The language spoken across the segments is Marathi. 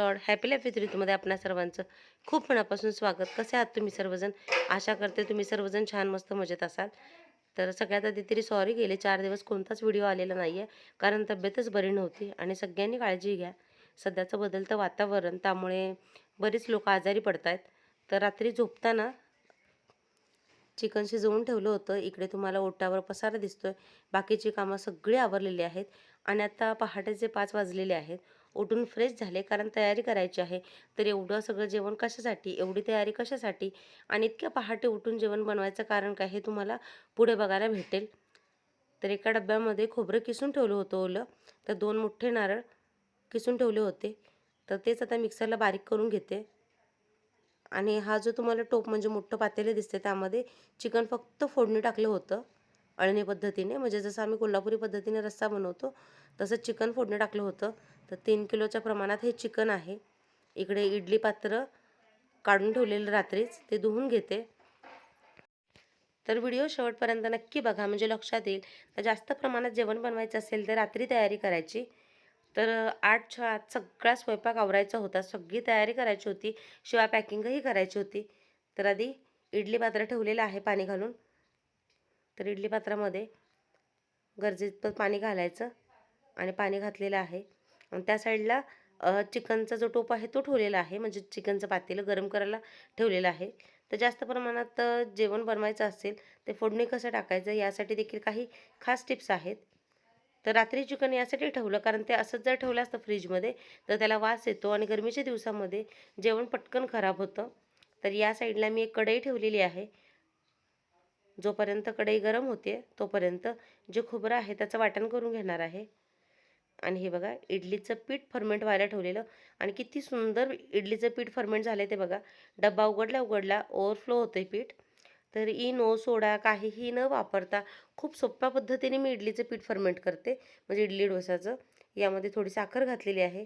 लॉर्ड हॅपी लाईफ विथ ऋतूमध्ये आपणा सर्वांचं खूप मनापासून स्वागत. कसे आहात तुम्ही सर्वजण? आशा करते तुम्ही सर्वजण छान मस्त मजेत असाल. तर सगळ्यात आधी तरी सॉरी गेले चार दिवस कोणताच व्हिडिओ आलेला नाही आहे कारण तब्येतच बरी नव्हती आणि सगळ्यांनी काळजी घ्या. सध्याचं बदलतं वातावरण त्यामुळे बरीच लोक आजारी पडत आहेत तर रात्री झोपताना चिकन शिजवून ठेवलं होतं. इकडे तुम्हाला ओटावर पसारा दिसतोय. बाकीची कामं सगळी आवरलेली आहेत. आणि आता पहाटेचे पाच वाजलेले आहेत. उठून फ्रेश झाले कारण तयारी करायची आहे. तर एवढं सगळं जेवण कशासाठी? एवढी तयारी कशासाठी? आणि इतक्या पहाटे उठून जेवण बनवायचं कारण काय हे तुम्हाला पुढे बघायला भेटेल. तर एका डब्यामध्ये खोबरं किसून ठेवलं होतं ओलं. तर दोन मोठे नारळ किसून ठेवले होते. तर तेच आता मिक्सरला बारीक करून घेते. आणि हा जो तुम्हाला टोप म्हणजे मोठं पातेलं दिसते त्यामध्ये चिकन फक्त फोडणी टाकलं होतं अळणी पद्धतीने. म्हणजे जसं आम्ही कोल्हापुरी पद्धतीने रस्सा बनवतो तसं चिकन फोडणी टाकलं होतं. तर तीन किलोच्या प्रमाणात हे चिकन आहे. इकडे इडली पात्र काढून ठेवलेलं रात्रीच ते धुवून घेते. तर व्हिडिओ शेवटपर्यंत नक्की बघा म्हणजे लक्षात येईल. तर जास्त प्रमाणात जेवण बनवायचं असेल तर रात्री तयारी करायची. तर आठ आत सगळा स्वयंपाक आवरायचा होता सगळी तयारी करायची होती शिवाय पॅकिंगही करायची होती. तर आधी इडली पात्र ठेवलेलं आहे पाणी घालून. तर इडली पात्रामध्ये गरजेत पाणी घालायचं आणि पाणी घातलेलं आहे. त्या साईडला चिकनचा जो टोप आहे तो ठेवलेला आहे. म्हणजे चिकनचं पातेलं गरम करायला ठेवलेलं आहे. तर जास्त प्रमाणात जेवण बनवायचं असेल ते फोडणी कसं टाकायचं यासाठी देखील काही खास टिप्स आहेत. तर रात्री चिकन यासाठी ठेवलं कारण ते असंच जर ठेवलं असतं फ्रीजमध्ये तर त्याला वास येतो आणि गरमीच्या दिवसामध्ये जेवण पटकन खराब होतं. तर या साईडला मी एक कढई ठेवलेली आहे. जोपर्यंत कढई गरम होते तोपर्यंत जे खोबरं आहे त्याचं वाटण करून घेणार आहे. आणि हे बघा इडलीचं पीठ फर्मेंट व्हायला ठेवलेलं. आणि किती सुंदर इडलीचं पीठ फर्मेंट झालं ते बघा. डब्बा उघडला उघडला ओव्हरफ्लो होतं पीठ. तर इनो सोडा काहीही न वापरता खूप सोप्या पद्धतीने मी इडलीचं पीठ फर्मेंट करते. म्हणजे इडली डोसाचं. यामध्ये थोडी साखर घातलेली आहे.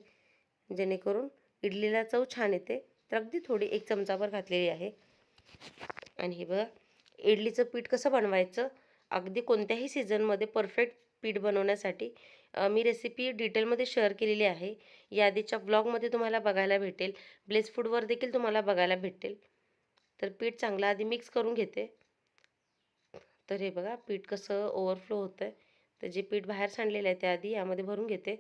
जेणेकरून इडलीला चव छान येते. तर अगदी थोडी एक चमचाभर घातलेली आहे. आणि हे बघा इडलीचं पीठ कसं बनवायचं? अगदी कोणत्याही सीझनमध्ये परफेक्ट पीठ बनवण्यासाठी मी रेसिपी डिटेलमध्ये शेअर केलेली आहे. यादीच्या ब्लॉगमध्ये तुम्हाला बघायला भेटेल. ब्लेस फूडवर देखील तुम्हाला बघायला भेटेल. तर पीठ चांगलं आधी मिक्स करून घेते. तर हे बघा पीठ कसं ओव्हरफ्लो होतं आहे तर जे पीठ बाहेर सांडलेलं आहे त्याआधी यामध्ये भरून घेते.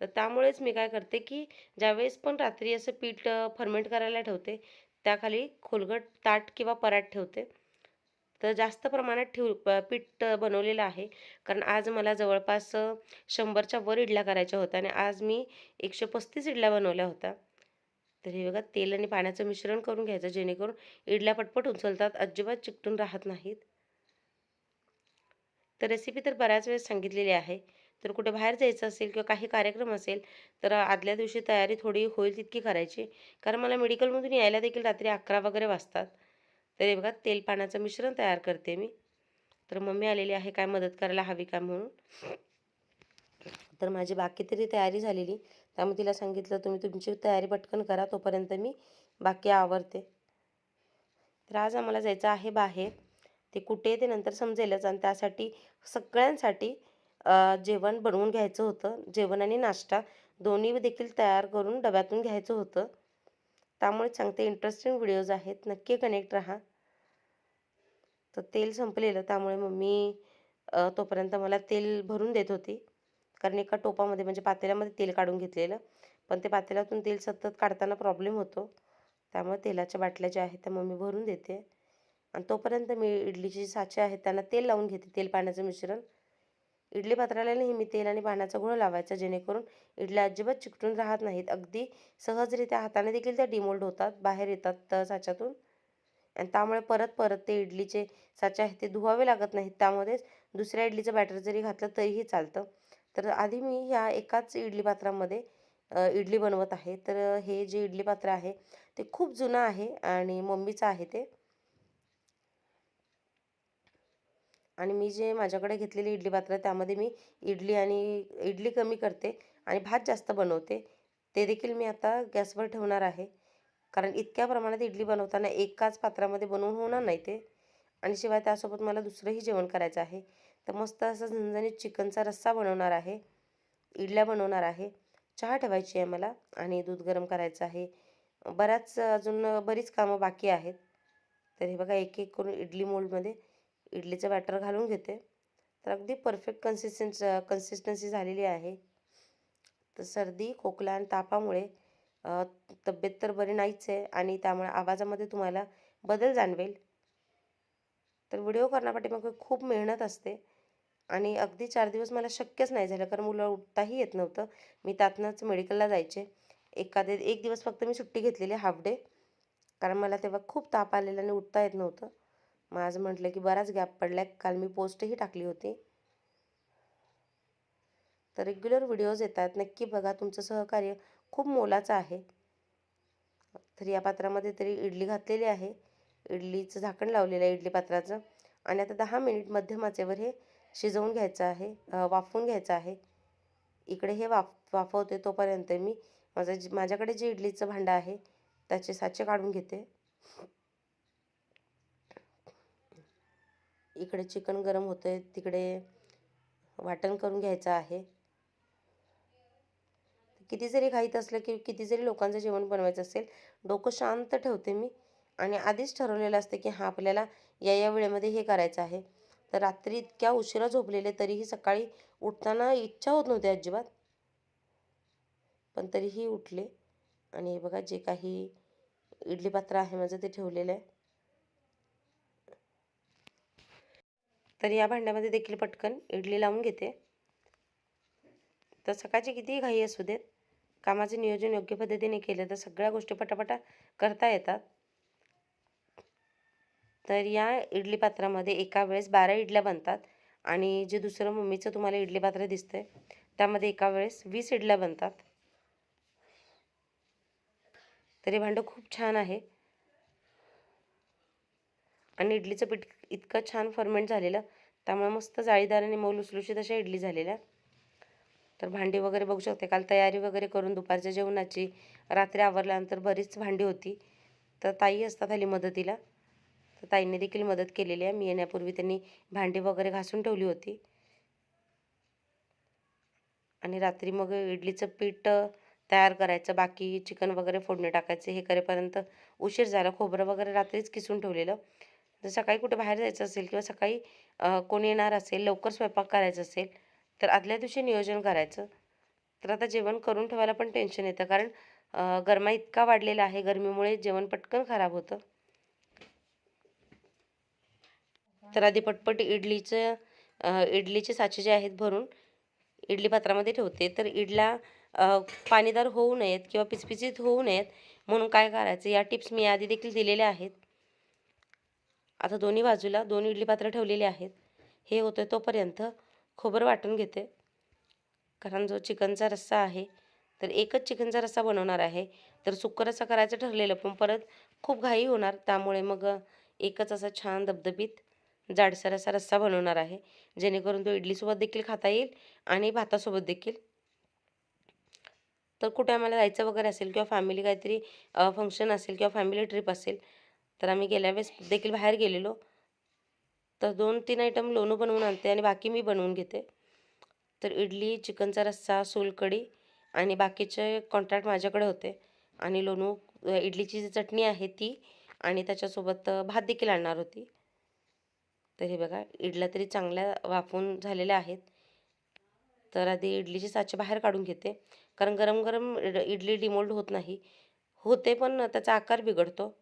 तर त्यामुळेच मी काय करते की ज्यावेळेस पण रात्री असं पीठ फर्मेंट करायला ठेवते त्याखाली खोलगट ताट किंवा पराट ठेवते. तर जास्त प्रमाणात ठेव पीठ बनवलेलं आहे. कारण आज मला जवळपास शंभरच्या वर इडल्या करायच्या होत्या आणि आज मी एकशे पस्तीस इडल्या बनवल्या होत्या. तर हे बघा तेल आणि पाण्याचं मिश्रण करून घ्यायचं जेणेकरून इडल्या पटपट उचलतात अजिबात चिकटून राहत नाहीत. तर रेसिपी तर बऱ्याच वेळेस सांगितलेली आहे. तर कुठे बाहेर जायचं असेल किंवा काही कार्यक्रम असेल तर आदल्या दिवशी तयारी थोडी होईल तितकी करायची. कारण मला मेडिकलमधून यायला देखील रात्री अकरा वगैरे वाजतात. तर हे बघा तेल पाण्याचं मिश्रण तयार करते मी. तर मम्मी आलेली आहे काय मदत करायला हवी का म्हणून? तर माझी बाकी तरी तयारी झालेली. त्यामुळे तिला सांगितलं तुम्ही तुमची तयारी पटकन करा तोपर्यंत मी बाकी आवरते. तर आज आम्हाला जायचं आहे बाहेर. ते कुठे ते नंतर समजेलच. आणि त्यासाठी सगळ्यांसाठी जेवण बनवून घ्यायचं होतं. जेवण आणि नाश्ता दोन्ही देखील तयार करून डब्यातून घ्यायचं होतं. त्यामुळे सांगते इंटरेस्टिंग व्हिडिओज आहेत. नक्की कनेक्ट राहा. तर तेल संपलेलं त्यामुळे मम्मी तोपर्यंत मला तेल भरून देत होती. कारण एका टोपामध्ये म्हणजे पातेल्यामध्ये तेल काढून घेतलेलं. पण ते पातेल्यातून तेल सतत काढताना प्रॉब्लेम होतो. त्यामुळे तेलाच्या बाटल्या ज्या आहेत त्या मम्मी भरून देते. आणि तोपर्यंत मी इडलीचे साचे आहेत त्यांना तेल लावून घेते तेल पाण्याचं मिश्रण. इडली पात्राला नेहमी तेल आणि पाण्याचा गुळ लावायचा जेणेकरून इडल्या अजिबात चिकटून राहत नाहीत. अगदी सहजरित्या हाताने देखील त्या डिमोल्ड होतात बाहेर येतात साच्यातून. आणि त्यामुळे परत परत ते इडलीचे साचे आहेत ते धुवावे लागत नाहीत. त्यामध्येच दुसऱ्या इडलीचं बॅटर जरी घातलं तरीही चालतं. तर आधी मी ह्या एकाच इडली पात्रामध्ये इडली बनवत आहे. तर हे जे इडली पात्र आहे ते खूप जुनं आहे आणि मम्मीचं आहे ते. आणि मी जे माझ्याकडे घेतलेली इडली पात्र त्यामध्ये मी इडली आणि इडली कमी करते आणि भात जास्त बनवते. ते देखील मी आता गॅसवर ठेवणार आहे. कारण इतक्या प्रमाणात इडली बनवताना एकाच पात्रामध्ये बनवून होणार नाही ते. आणि शिवाय त्यासोबत मला दुसरंही जेवण करायचं आहे. तर मस्त असं झणझणीत चिकनचा रस्सा बनवणार आहे. इडल्या बनवणार आहे. चहा ठेवायची आहे मला आणि दूध गरम करायचं आहे. बऱ्याच अजून बरीच कामं बाकी आहेत. तर हे बघा एक एक करून इडली मोल्डमध्ये इडलीचं बॅटर घालून घेते. तर अगदी परफेक्ट कन्सिस्टन्स कन्सिस्टन्सी झालेली आहे. तर सर्दी खोकला आणि तापामुळे तब्येत तर बरी नाहीच आहे आणि त्यामुळे आवाजामध्ये तुम्हाला बदल जाणवेल. तर व्हिडिओ करण्यापाठीमागे खूप मेहनत असते आणि अगदी चार दिवस मला शक्यच नाही झालं कारण मुलं उठताही येत नव्हतं. मी त्यातनंच मेडिकलला जायचे. एखादे एक दिवस फक्त मी सुट्टी घेतलेली हाफ डे कारण मला तेव्हा खूप ताप आलेला आणि उठता येत नव्हतं. मग आज म्हटलं की बराच गॅप पडला काल मी पोस्टही टाकली होती. तर रेग्युलर व्हिडिओज येतात. नक्की बघा तुमचं सहकार्य खूप मोलाचं आहे. तर या पात्रामध्ये तरी इडली घातलेली आहे. इडलीचं झाकण लावलेलं आहे इडली पात्राचं. आणि आता दहा मिनिट मध्यमाचेवर हे शिजवून घ्यायचं आहे वाफवून घ्यायचं आहे. इकडे हे वाफ वाफवते तोपर्यंत मी माझं माझ्याकडे जे इडलीचं भांडं आहे त्याचे साचे काढून घेते. इकडे चिकन गरम होतं आहे तिकडे वाटण करून घ्यायचं आहे. किती जरी घाईत असलं की किती जरी लोकांचं जेवण बनवायचं असेल डोकं शांत ठेवते मी. आणि आधीच ठरवलेलं असते की हा आपल्याला या या वेळेमध्ये हे करायचं आहे. तर रात्री इतक्या उशिरा झोपलेले तरीही सकाळी उठताना इच्छा होत नव्हती अजिबात. पण तरीही उठले. आणि हे बघा जे काही इडली पात्र आहे माझं ते ठेवलेलं आहे. तर या भांड्यामध्ये देखील पटकन इडली लावून घेते. तर सकाळची कितीही घाई असू देत कामाचे नियोजन योग्य पद्धतीने केलं तर सगळ्या गोष्टी पटापटा करता येतात. तर या इडली पात्रामध्ये एका वेळेस बारा इडल्या बनतात आणि जे दुसरं मम्मीचं तुम्हाला इडली पात्र दिसतंय त्यामध्ये एका वेळेस वीस इडल्या बनतात. तर हे भांडं खूप छान आहे. आणि इडलीचं पीठ इतकं छान फर्मेंट झालेलं त्यामुळे मस्त जाळीदार आणि मऊ लुसलुशीत अशा इडली झालेल्या. तर भांडी वगैरे बघू शकते काल तयारी वगैरे करून दुपारच्या जेवणाची रात्री आवरल्यानंतर बरीच भांडी होती. तर ताई असतात आली मदतीला. तर ताईने देखील मदत केलेली आहे. मी येण्यापूर्वी त्यांनी भांडी वगैरे घासून ठेवली होती. आणि रात्री मग इडलीचं पीठ तयार करायचं बाकी चिकन वगैरे फोडणी टाकायचं हे करेपर्यंत उशीर झाला. खोबरं वगैरे रात्रीच किसून ठेवलेलं. जर सकाळी कुठे बाहेर जायचं असेल किंवा सकाळी कोणी येणार असेल लवकर स्वयंपाक करायचा असेल तर आदल्या दिवशी नियोजन करायचं. तर आता जेवण करून ठेवायला पण टेन्शन येतं. कारण गरमा इतका वाढलेला आहे गरमीमुळे जेवण पटकन खराब होतं. तर आधी पटपट इडलीचं इडलीचे साचे जे आहेत भरून इडली पात्रामध्ये ठेवते. तर इडला पाणीदार होऊ नयेत किंवा पिचपिचीत होऊ नयेत म्हणून काय करायचं या टिप्स मी आधी देखील दिलेल्या आहेत. आता दोन्ही बाजूला दोन इडली पात्र ठेवलेली आहेत. हे होतं तोपर्यंत खोबरं वाटून घेते. कारण जो चिकनचा रस्सा आहे तर एकच चिकनचा रस्सा बनवणार आहे. तर सुक्कर रस्सा करायचं ठरलेलं पण परत खूप घाई होणार. त्यामुळे मग एकच असा छान दबदबीत जाडसर असा रस्सा बनवणार आहे. जेणेकरून तो इडलीसोबत देखील खाता येईल आणि भातासोबत देखील. तर कुठे आम्हाला जायचं वगैरे असेल किंवा फॅमिली काहीतरी फंक्शन असेल किंवा फॅमिली ट्रिप असेल तर आम्ही गेल्या वेळेस देखील बाहेर गेलेलो. तर दोन तीन आयटम लोणू बनवून आणते आणि बाकी मी बनवून घेते. तर इडली चिकनचा रस्सा सोलकढी आणि बाकीचे कॉन्ट्रॅक्ट माझ्याकडे होते. आणि लोणू इडलीची जी चटणी आहे ती आणि त्याच्यासोबत भात देखील आणणार होती. तर हे बघा इडल्या तरी चांगल्या वाफून झालेल्या आहेत. तर आधी इडलीचे साचे बाहेर काढून घेते. कारण गरम गरम इड इडली डिमोल्ड होत नाही. होते पण त्याचा आकार बिघडतो.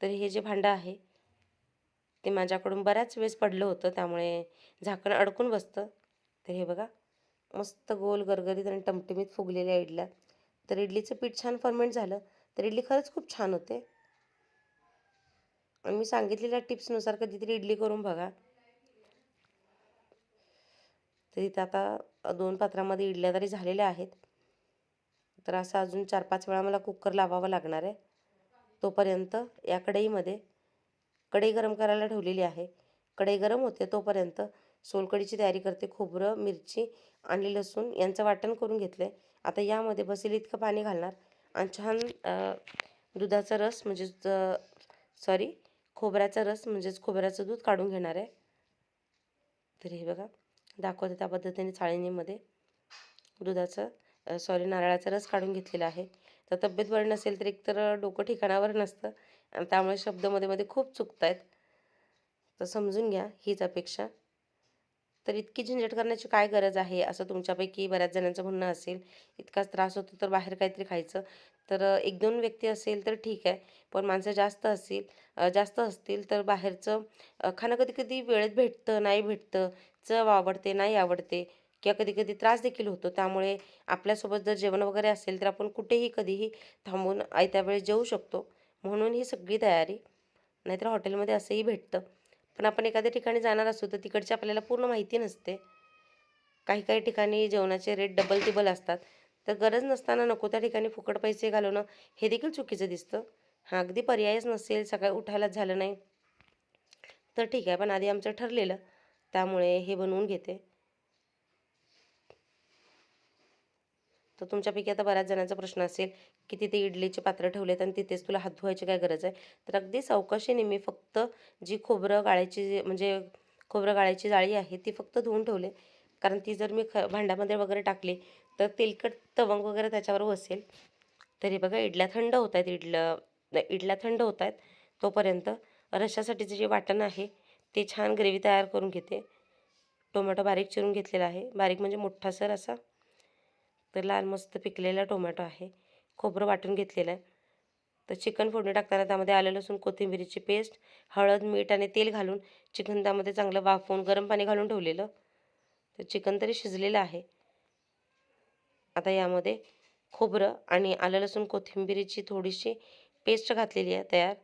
तर हे जे भांडं आहे ते माझ्याकडून बऱ्याच वेळेस पडलं होतं त्यामुळे झाकण अडकून बसतं. तर हे बघा मस्त गोल गरगरीत आणि टमटमीत फुगलेल्या इडल्या. तर इडलीचं पीठ छान फर्मेंट झालं तर इडली खरंच खूप छान होते. आणि मी सांगितलेल्या टिप्सनुसार कधीतरी इडली करून बघा. तर इथं आता दोन पात्रामध्ये इडल्या तरी झालेल्या आहेत. तर असं अजून चार पाच वेळा मला कुकर लावावं लागणार आहे. तोपर्यंत या कढईमध्ये कढई गरम करायला ठेवलेली आहे. कढई गरम होते तोपर्यंत सोलकढीची तयारी करते. खोबरं मिरची आणि लसूण यांचं वाटण करून घेतलं आहे आता यामध्ये बसेल इतकं पाणी घालणार. आणि छान दुधाचा रस म्हणजेच सॉरी खोबऱ्याचा रस म्हणजेच खोबऱ्याचं दूध काढून घेणार आहे. तर हे बघा दाखवते त्या पद्धतीने चाळणीमध्ये दुधाचं सॉरी नारळाचा रस काढून घेतलेला आहे. तर तब्येत बरी नसेल तर एकतर डोकं ठिकाणावर नसतं. आणि त्यामुळे शब्दमध्ये मध्ये खूप चुकत आहेत तर समजून घ्या हीच अपेक्षा. तर इतकी झंझट करण्याची काय गरज आहे? असं तुमच्यापैकी बऱ्याच जणांचं म्हणणं असेल. इतकाच त्रास होतो तर बाहेर काहीतरी खायचं. तर एक दोन व्यक्ती असेल तर ठीक आहे. पण माणसं जास्त असेल जास्त असतील तर बाहेरचं खाणं कधी कधी वेळेत भेटतं नाही भेटतं. चव आवडते नाही आवडते. किंवा कधी कधी त्रास देखील होतो. त्यामुळे आपल्यासोबत जर जेवण वगैरे असेल तर आपण कुठेही कधीही थांबून आयत्या वेळेस जेवू शकतो. म्हणून ही सगळी तयारी. नाहीतर हॉटेलमध्ये असंही भेटतं. पण आपण एखाद्या ठिकाणी जाणार असू तर तिकडची आपल्याला पूर्ण माहिती नसते. काही काही ठिकाणी जेवणाचे रेट डबल टिबल असतात. तर गरज नसताना नको त्या ठिकाणी फुकट पैसे घालवणं हे देखील चुकीचं दिसतं. हां अगदी पर्यायच नसेल सकाळी उठायलाच झालं नाही. तर ठीक आहे पण आधी आमचं ठरलेलं. त्यामुळे हे बनवून घेते. तर तुमच्यापैकी आता बऱ्याच जणांचा प्रश्न असेल की तिथे इडलीचे पात्र ठेवलेत आणि तिथेच तुला हात धुवायची काय गरज आहे? तर अगदी सावकाशीने मी फक्त जी खोबरं गाळायची म्हणजे खोबरं गाळायची जाळी आहे ती फक्त धुवून ठेवले. कारण ती जर मी ख भांड्यामध्ये वगैरे टाकली तर तेलकट तवंग वगैरे त्याच्यावर बसेल तरी बघा इडल्या थंड होत आहेत इडलं इडल्या थंड होत आहेत तोपर्यंत. रशासाठीचं जे वाटण आहे ते छान ग्रेव्ही तयार करून घेते. टोमॅटो बारीक चिरून घेतलेला आहे. बारीक म्हणजे मोठासर असा. तर लाल मस्त पिकलेला टोमॅटो आहे. खोबरं वाटून घेतलेलं आहे. तर चिकन फोडणी टाकताना त्यामध्ये आलं लसूण कोथिंबिरीची पेस्ट हळद मीठ आणि तेल घालून चिकन त्यामध्ये चांगलं वाफवून गरम पाणी घालून ठेवलेलं. तर चिकन तरी शिजलेलं आहे. आता यामध्ये खोबरं आणि आलं लसूण कोथिंबिरीची थोडीशी पेस्ट घातलेली आहे तयार.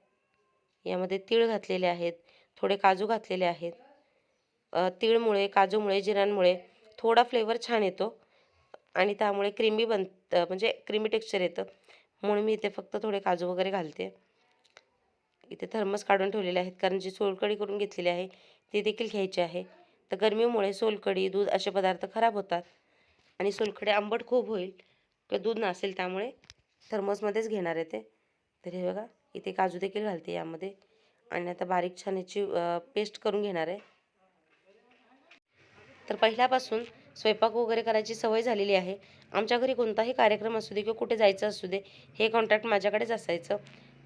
यामध्ये तीळ घातलेले आहेत थोडे काजू घातलेले आहेत. तीळमुळे काजूमुळे जिऱ्यांमुळे थोडा फ्लेवर छान येतो. आणि त्यामुळे क्रीमी बनतं म्हणजे क्रीमी टेक्स्चर येतं. म्हणून मी इथे फक्त थोडे काजू वगैरे घालते. इथे थर्मस काढून ठेवलेले आहेत कारण जी सोलकढी करून घेतलेली आहे ती देखील घ्यायची आहे. तर गरमीमुळे सोलकढी दूध असे पदार्थ खराब होतात आणि सोलकढी आंबट खूप होईल. किंवा दूध नसेल त्यामुळे थर्मसमध्येच घेणार आहे ते. तर हे बघा इथे काजू देखील घालते यामध्ये. आणि आता बारीक छान याची पेस्ट करून घेणार आहे. तर पहिल्यापासून स्वयंपाक वगैरे करायची सवय झालेली आहे. आमच्या घरी कोणताही कार्यक्रम असू दे किंवा कुठे जायचं असू दे हे कॉन्टॅक्ट माझ्याकडेच असायचं.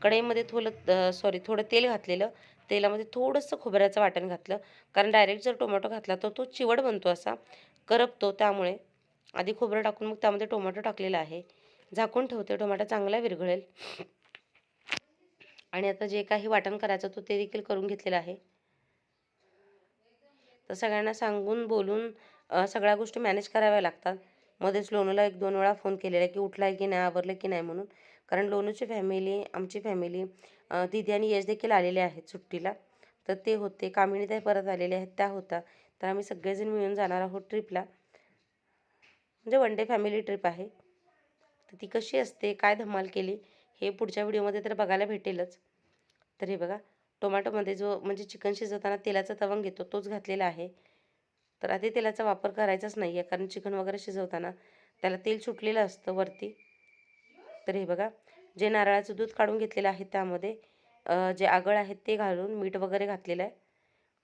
कढईमध्ये थोडं सॉरी थोडं तेल घातलेलं. तेलामध्ये थोडंसं खोबऱ्याचं वाटण घातलं. कारण डायरेक्ट जर टोमॅटो घातला तर तो चिवड बनतो असा करपतो त्यामुळे. आधी खोबरं टाकून मग त्यामध्ये टोमॅटो टाकलेला आहे. झाकून ठेवते टोमॅटो चांगला विरघळेल. आणि आता जे काही वाटण करायचं तो ते देखील करून घेतलेलं आहे. तर सगळ्यांना सांगून बोलून सगळ्या गोष्टी मॅनेज कराव्या लागतात. मध्येच लोणूला एक दोन वेळा फोन केलेला आहे की आहे की नाही आवरलं की नाही म्हणून. कारण लोणूची फॅमिली आमची फॅमिली दिदी आणि यश देखील आलेले आहेत सुट्टीला. तर ते होते कामिनी त्या परत आलेले आहेत त्या होत्या. तर आम्ही सगळेजण मिळून जाणार आहोत ट्रिपला म्हणजे वन डे फॅमिली ट्रिप आहे. तर ती कशी असते काय धमाल केली हे पुढच्या व्हिडिओमध्ये तर बघायला भेटेलच. तर हे बघा टोमॅटोमध्ये जो म्हणजे चिकन शिजवताना तेलाचा तवंग घेतो तोच घातलेला आहे. तर आधी तेलाचा वापर करायचाच नाही आहे कारण चिकन वगैरे शिजवताना त्याला तेल सुटलेलं असतं वरती. तर हे बघा जे नारळाचं दूध काढून घेतलेलं आहे त्यामध्ये जे आगळ आहेत ते घालून मीठ वगैरे घातलेलं आहे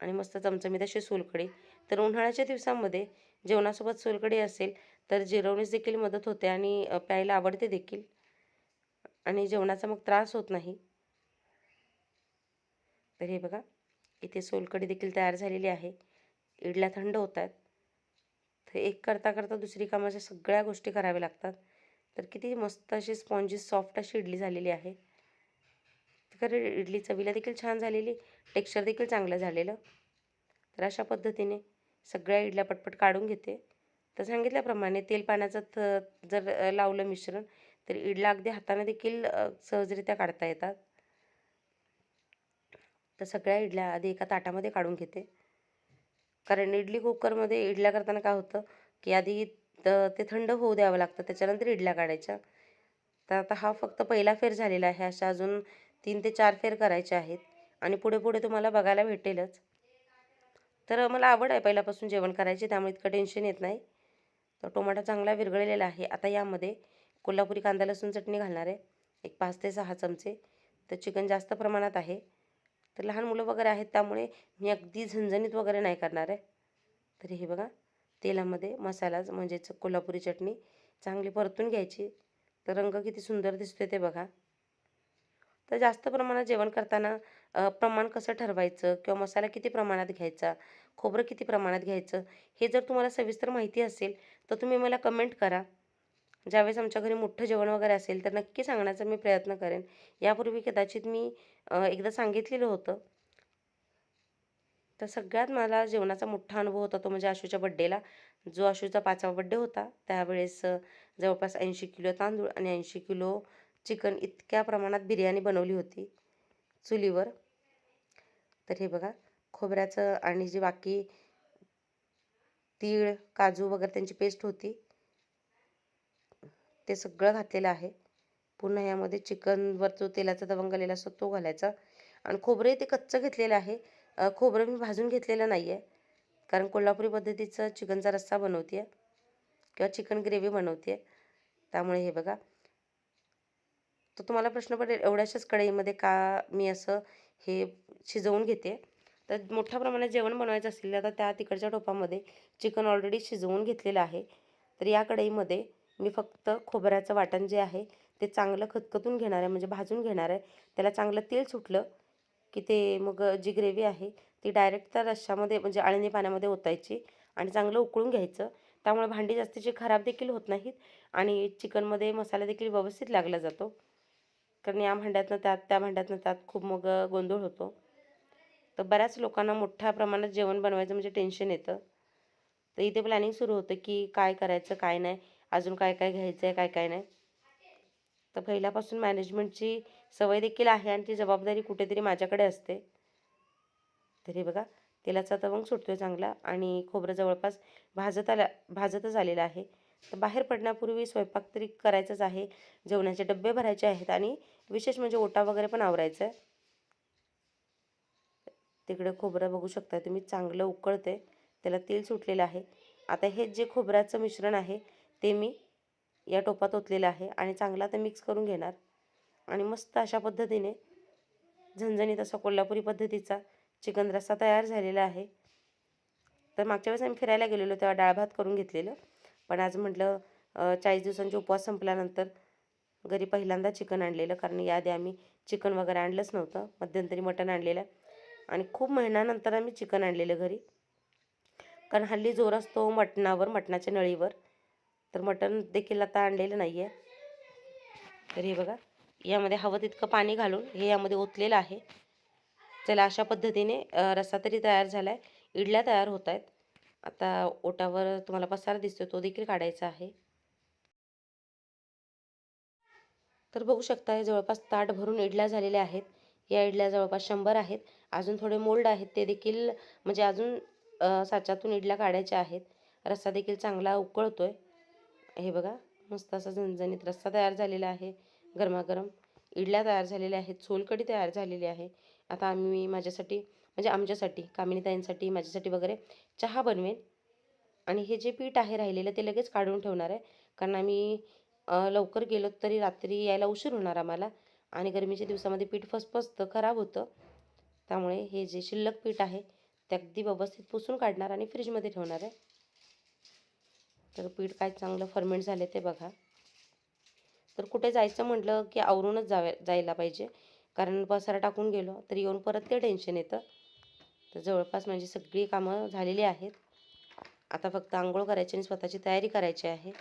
आणि मस्त चमचमीत अशी सोलकढी. तर उन्हाळ्याच्या दिवसांमध्ये जेवणासोबत सोलकढी असेल तर जिरवणीस देखील मदत होते आणि प्यायला आवडते देखील. आणि जेवणाचा मग त्रास होत नाही. तर हे बघा इथे सोलकढी देखील तयार झालेली आहे. इडल्या थंड होत आहेत. तर एक करता करता दुसरी कामाच्या सगळ्या गोष्टी कराव्या लागतात. तर किती मस्त अशी स्पॉन्जी सॉफ्ट अशी इडली झालेली आहे. तर इडली चवीला देखील छान झालेली टेक्स्चर देखील चांगलं झालेलं. तर अशा पद्धतीने सगळ्या इडल्या पटपट काढून घेते. तर सांगितल्याप्रमाणे तेल पाण्याचं थ जर लावलं मिश्रण तर इडल्या अगदी हाताने देखील सहजरित्या काढता येतात. तर सगळ्या इडल्या आधी एका ताटामध्ये काढून घेते. कारण इडली कुकरमध्ये इडल्या करताना काय होतं की आधी ते थंड होऊ द्यावं लागतं त्याच्यानंतर इडल्या काढायच्या. तर आता हा फक्त पहिला फेर झालेला आहे अशा अजून तीन ते चार फेर करायचे आहेत. आणि पुढे पुढे तुम्हाला बघायला भेटेलच. तर मला आवड आहे पहिल्यापासून जेवण करायची त्यामुळे इतकं टेन्शन येत नाही. तर टोमॅटो चांगला विरघळलेला आहे. आता यामध्ये कोल्हापुरी कांदा लसूण चटणी घालणार आहे. एक पाच ते सहा चमचे. तर चिकन जास्त प्रमाणात आहे. तर लहान मुलं वगैरे आहेत त्यामुळे मी अगदी झणझणीत वगैरे नाही करणार आहे. तर हे बघा तेलामध्ये मसालाच म्हणजेच कोल्हापुरी चटणी चांगली परतून घ्यायची. तर रंग किती सुंदर दिसतोय ते बघा. तर जास्त प्रमाणात जेवण करताना प्रमाण कसं ठरवायचं किंवा मसाला किती प्रमाणात घ्यायचा खोबरं किती प्रमाणात घ्यायचं हे जर तुम्हाला सविस्तर माहिती असेल तर तुम्ही मला कमेंट करा. ज्यावेळेस आमच्या घरी मोठं जेवण वगैरे असेल तर नक्की सांगण्याचा मी प्रयत्न करेन. यापूर्वी कदाचित मी एकदा सांगितलेलं होतं. तर सगळ्यात मला जेवणाचा मोठा अनुभव होता तो म्हणजे आशूच्या बड्डेला जो आशूचा पाचवा बड्डे होता त्यावेळेस जवळपास ऐंशी किलो तांदूळ आणि ऐंशी किलो चिकन इतक्या प्रमाणात बिर्याणी बनवली होती चुलीवर. तर हे बघा खोबऱ्याचं आणि जे बाकी तीळ काजू वगैरे त्यांची पेस्ट होती. ते सगळं घातलेलं आहे. पुन्हा यामध्ये चिकनवर जो तेलाचा दवंगलेला आलेला असतो तो घालायचा. आणि खोबरे ते कच्चं घेतलेलं आहे. खोबरं मी भाजून घेतलेलं नाही आहे कारण कोल्हापुरी पद्धतीचं चिकनचा रस्सा बनवते आहे किंवा चिकन ग्रेव्ही बनवते आहे त्यामुळे हे बघा. तर तुम्हाला प्रश्न पडेल एवढ्याशाच कढईमध्ये का मी असं हे शिजवून घेते? तर मोठ्या प्रमाणात जेवण बनवायचं असेल तर त्या तिकडच्या टोपामध्ये चिकन ऑलरेडी शिजवून घेतलेलं आहे. तर या कढईमध्ये मी फक्त खोबऱ्याचं वाटण जे आहे ते चांगलं खतखतून घेणार आहे म्हणजे भाजून घेणार आहे. त्याला चांगलं तेल सुटलं की ते मग जी ग्रेव्ही आहे ती डायरेक्ट त्या रश्श्यामध्ये म्हणजे आळणी पाण्यामध्ये ओतायची आणि चांगलं उकळून घ्यायचं. त्यामुळे भांडी जास्तीची खराब देखील होत नाहीत आणि चिकनमध्ये मसाला देखील व्यवस्थित लागला जातो. कारण या भांड्यातनं त्यात त्या भांड्यातनं त्यात खूप मग गोंधळ होतो. तर बऱ्याच लोकांना मोठ्या प्रमाणात जेवण बनवायचं म्हणजे टेन्शन येतं. तर इथे प्लॅनिंग सुरू होतं की काय करायचं काय नाही. अजून काय काय घ्यायचं आहे काय काय नाही. तर पहिल्यापासून मॅनेजमेंटची सवय देखील आहे आणि ती जबाबदारी कुठेतरी माझ्याकडे असते. तरी बघा तेलाचा तवंग सुटतोय चांगला आणि खोबरं जवळपास भाजत आल्या भाजतच आलेलं आहे. तर बाहेर पडण्यापूर्वी स्वयंपाक तरी करायचाच आहे. जेवणाचे डबे भरायचे आहेत आणि विशेष म्हणजे ओटा वगैरे पण आवरायचा आहे तिकडे खोबरं बघू शकता तुम्ही चांगलं उकळते त्याला तेल सुटलेलं आहे. आता हे जे खोबऱ्याचं मिश्रण आहे ते मी या टोपात ओतलेलं आहे आणि चांगला ते मिक्स करून घेणार. आणि मस्त अशा पद्धतीने झणझणीत असा कोल्हापुरी पद्धतीचा चिकन रस्सा तयार झालेला आहे. तर मागच्या वेळेस आम्ही फिरायला गेलेलो तेव्हा डाळ भात करून घेतलेलं. पण आज म्हटलं चाळीस दिवसांचे उपवास संपल्यानंतर घरी पहिल्यांदा चिकन आणलेलं कारण याआधी आम्ही चिकन वगैरे आणलंच नव्हतं. मध्यंतरी मटण आणलेलं. आणि खूप महिन्यानंतर आम्ही चिकन आणलेलं घरी. कारण हल्ली जोर असतो मटणावर मटणाच्या नळीवर. तर मटण देखील आता आणलेलं नाही आहे तर हे बघा यामध्ये हवं तितकं पाणी घालून हे यामध्ये ओतलेलं आहे. चला अशा पद्धतीने रस्सा तरी तयार झाला आहे इडल्या तयार होत आहेत. आता ओटावर तुम्हाला पसारा दिसतो तो देखील काढायचा आहे. तर बघू शकता हे जवळपास ताट भरून इडल्या झालेल्या आहेत. या इडल्या जवळपास शंभर आहेत. अजून थोडे मोल्ड आहेत. ते देखील म्हणजे अजून साच्यातून इडल्या काढायच्या आहेत. रस्सा देखील चांगला उकळतोय. हे बघा मस्त असा झणझणीत रस्सा तयार झालेला आहे गरमागरम. इडल्या तयार झालेल्या आहेत सोलकढी तयार झालेली आहे. आता आम्ही माझ्यासाठी म्हणजे आमच्यासाठी कामिनीताईंसाठी माझ्यासाठी वगैरे चहा बनवेन. आणि हे जे पीठ आहे राहिलेलं ते लगेच काढून ठेवणार आहे. कारण आम्ही लवकर गेलो तरी रात्री यायला उशीर होणार आम्हाला. आणि गरमीच्या दिवसामध्ये पीठ फसफसतं खराब होतं. त्यामुळे हे जे शिल्लक पीठ आहे ते अगदी व्यवस्थित पुसून काढणार आणि फ्रीजमध्ये ठेवणार आहे. तर पीठ काय चांगलं फर्मेंट झाले ते बघा. तर कुठे जायचं म्हटलं की आवरूनच जावे जायला पाहिजे. कारण पसारा टाकून गेलो तर येऊन परत ते टेन्शन येतं. तर जवळपास माझी सगळी कामं झालेली आहेत. आता फक्त आंघोळ करायची आणि स्वतःची तयारी करायची आहे.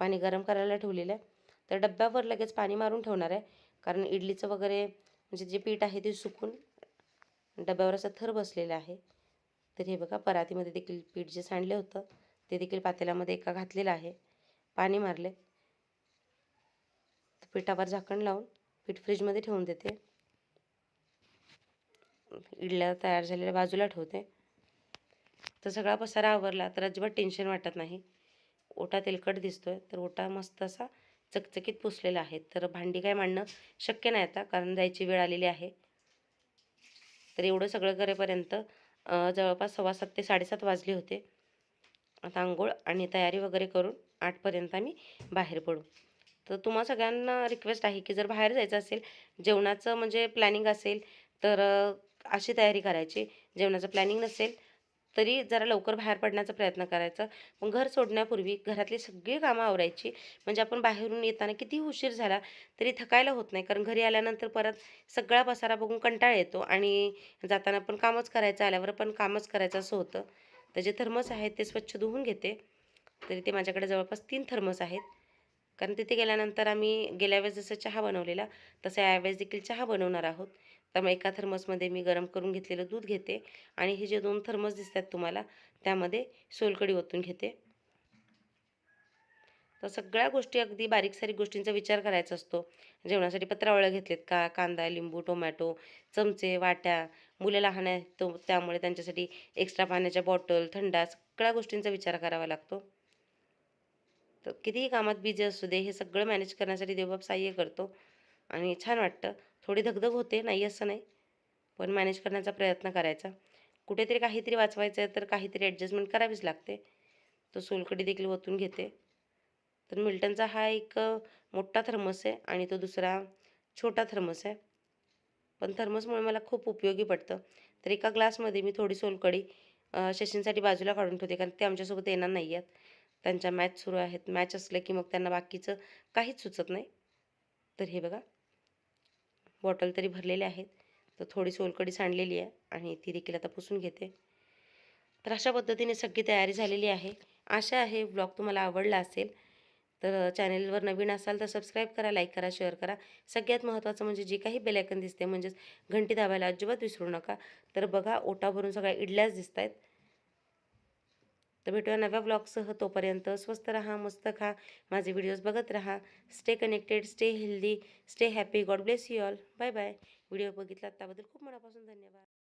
पाणी गरम करायला ठेवलेलं आहे. तर डब्यावर लगेच पाणी मारून ठेवणार आहे. कारण इडलीचं वगैरे म्हणजे जे पीठ आहे ते सुकून डब्यावर असं थर बसलेलं आहे. तर हे बघा परातीमध्ये देखील पीठ जे सांडले होतं. ते देखील पातेल्यामध्ये एका घातलेलं आहे. पाणी मारले. पिठावर झाकण लावून पीठ फ्रीजमध्ये ठेवून देते. इडल्या तयार झालेल्या बाजूला ठेवते. तर सगळा पसारा आवरला तर अजिबात टेन्शन वाटत नाही. ओटा तेलकट दिसतोय. तर ओटा मस्त असा चकचकीत पुसलेला आहे. तर भांडी काय मांडणं शक्य नाही आता कारण जायची वेळ आलेली आहे. तर एवढं सगळं करेपर्यंत जवळपास सव्वा सात ते साडेसात वाजले होते. आता आंघोळ आणि तयारी वगैरे करून आठपर्यंत आम्ही बाहेर पडू. तर तुम्हा सगळ्यांना रिक्वेस्ट आहे की जर बाहेर जायचं असेल जेवणाचं म्हणजे प्लॅनिंग असेल तर अशी तयारी करायची. जेवणाचं प्लॅनिंग नसेल तरी जरा लवकर बाहेर पडण्याचा प्रयत्न करायचा. पण घर सोडण्यापूर्वी घरातली सगळी कामं आवरायची. म्हणजे आपण बाहेरून येताना किती उशीर झाला तरी थकायला होत नाही. कारण घरी आल्यानंतर परत सगळा पसारा बघून कंटाळा येतो आणि जाताना पण कामच करायचं आल्यावर पण कामच करायचं असं होतं. तर जे थर्मस आहेत ते स्वच्छ धुवून घेते. तरी ते माझ्याकडे जवळपास तीन थर्मस आहेत. कारण तिथे गेल्यानंतर आम्ही गेल्या वेळेस जसं चहा बनवलेला तसं यावेळेस देखील चहा बनवणार आहोत. त्यामुळे एका थर्मसमध्ये मी गरम करून घेतलेलं दूध घेते आणि हे जे दोन थर्मस दिसतात तुम्हाला त्यामध्ये सोलकडी ओतून घेते. तर सगळ्या गोष्टी अगदी बारीक सारीक गोष्टींचा विचार करायचा असतो. जेवणासाठी पत्रावळ्या घेतलेत का? कांदा लिंबू टोमॅटो चमचे वाट्या मुलं लहान आहेत तो त्यामुळे त्यांच्यासाठी एक्स्ट्रा पाण्याच्या बॉटल थंडा सगळ्या गोष्टींचा विचार करावा लागतो. तर कितीही कामात बिझी असू दे हे सगळं मॅनेज करण्यासाठी देवबाप सहाय्य करतो. आणि छान वाटतं. थोडी धगधग होते नाही असं नाही. पण मॅनेज करण्याचा प्रयत्न करायचा. कुठेतरी काहीतरी वाचवायचं आहे तर काहीतरी ॲडजस्टमेंट करावीच लागते. तो सोलकडी देखील ओतून घेते. तर मिल्टनचा हा एक मोठा थर्मस आहे आणि तो दुसरा छोटा थर्मस आहे. पण थर्मसमुळे मला खूप उपयोगी पडतं. तर एका ग्लासमध्ये मी थोडी सोलकडी अ, शशींसाठी बाजूला काढून ठेवते कारण ते आमच्यासोबत येणार नाही आहेत. त्यांच्या मॅच सुरू आहेत. मॅच असलं की मग त्यांना बाकीचं काहीच सुचत नाही. तर हे बघा. बॉटल तरी भरलेले आहेत. तर थोडी सोलकडी सांडलेली आहे आणि ती देखील आता पुसून घेते. तर अशा पद्धतीने सगळी तयारी झालेली आहे. आशा आहे ब्लॉग तुम्हाला आवडला असेल. तर चॅनेलवर नवीन असाल तर सबस्क्राईब करा लाईक करा शेअर करा. सगळ्यात महत्त्वाचं म्हणजे जे काही बेलायकन दिसते म्हणजेच घंटी दाबायला अजिबात विसरू नका. तर बघा ओटा भरून सगळ्या इडल्याच दिसत आहेत तर भेटूया नव्या ब्लॉगसह. तोपर्यंत स्वस्त राहा मस्त खा. माझे व्हिडिओज बघत राहा. Stay connected stay healthy stay happy. God bless you all. Bye bye. Video बघितला त्याबद्दल खूप मनापासून धन्यवाद.